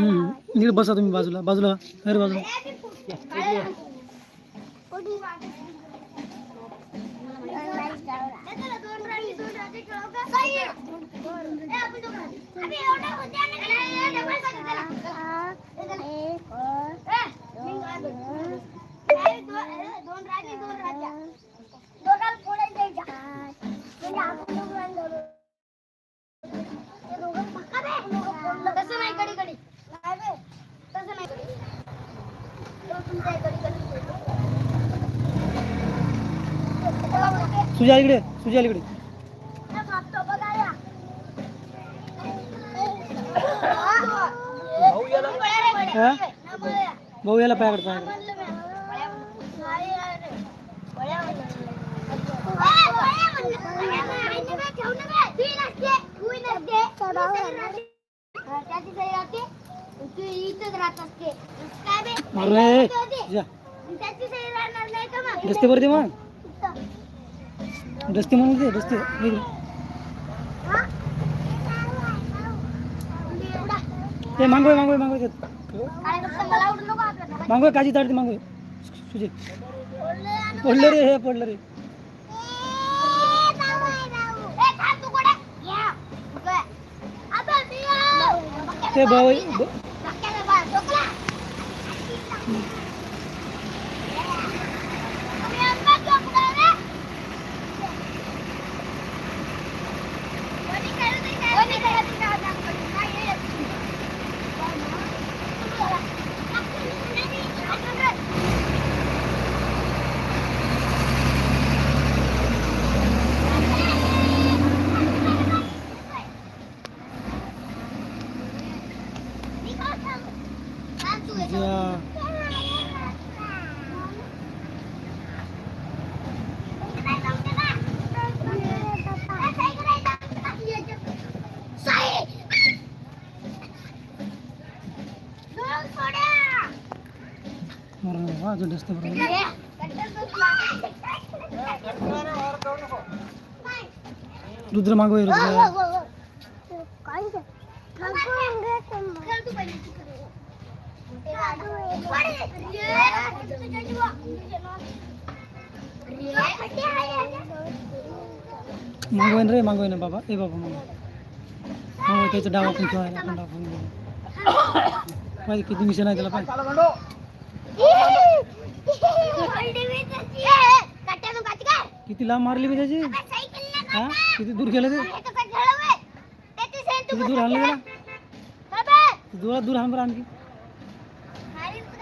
हम्म. इकडे बसा तुम्ही बाजूला. बाजूला अरे बाजूला. सुजा इकडे सुजा इकडे. हा? भाऊ याला पायाकडे पायाकडे मारू रस्ते दे मग? रस्ते म्हणून दे रस्ते. ते मागोय मागोय मागोय. मागोय काजी ताडते मागोय सुजे पडलं रे हे पडलं रे. ते भाऊ ब- सुजा मारू नये हा अजून रस्ते बरोबर रुद्र मागोय रुद्र रे मागवाय बाबा. ए बाबा मागवाय त्याचं डाव आपण खेळायला आपण दाखवून पाहिजे किती मिशन आहे त्याला पाहिजे किती लांब मारली बी त्याची? हा? किती दूर गेलं ते? किती दूर हाणलं गेला दूर दूर हाण बरं आणखी?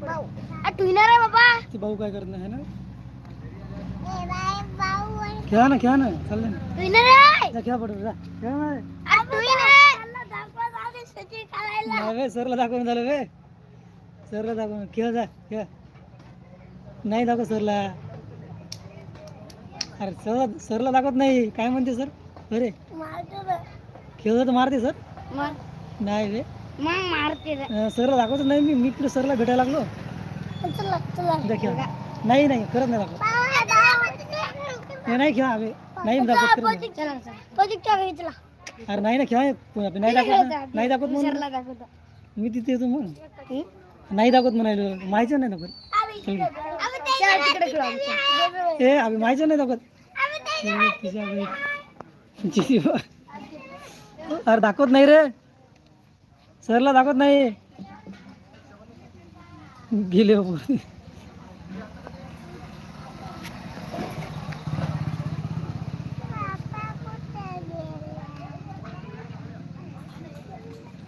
भाऊ ट्विनर आहे बाबा? ते भाऊ काय करत नाही है ना? खेळा ना खेळा ना. चालले ना. खेळा पडतो जा. खेळा ना. रे. सरला दाखवून झालं बे सरला दाखवून. खेळ जा खेळ. नाही दाखव सरला. अरे सर सरला दाखवत नाही. काय म्हणते सर? अरे. खेळ तर मारते सर? मग? नाही बे मग मारते रे. अं, सरला दाखवत नाही मी मी इकडे सरला भेटायला लागलो? चला चला. जा खेळ. नाही नाही करत नाही दाखवत. हे नाही खेळा बे नाही दाखवत नाही. चला चला अरे नाही ना खेळा. पुन्हा नाही दाखवत ना. नाही दाखवत म्हणून? दाखवतो. मी तिथे येतो मग नाही दाखवत म्हणायलो. माहिती नाही दाखवत. चल. तिकडे खेळू. ए अभि माहिती नाही दाखवत. तिच्या अभि. अरे दाखवत नाही रे. सरला दाखवत नाही. गेले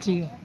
ठीक आहे.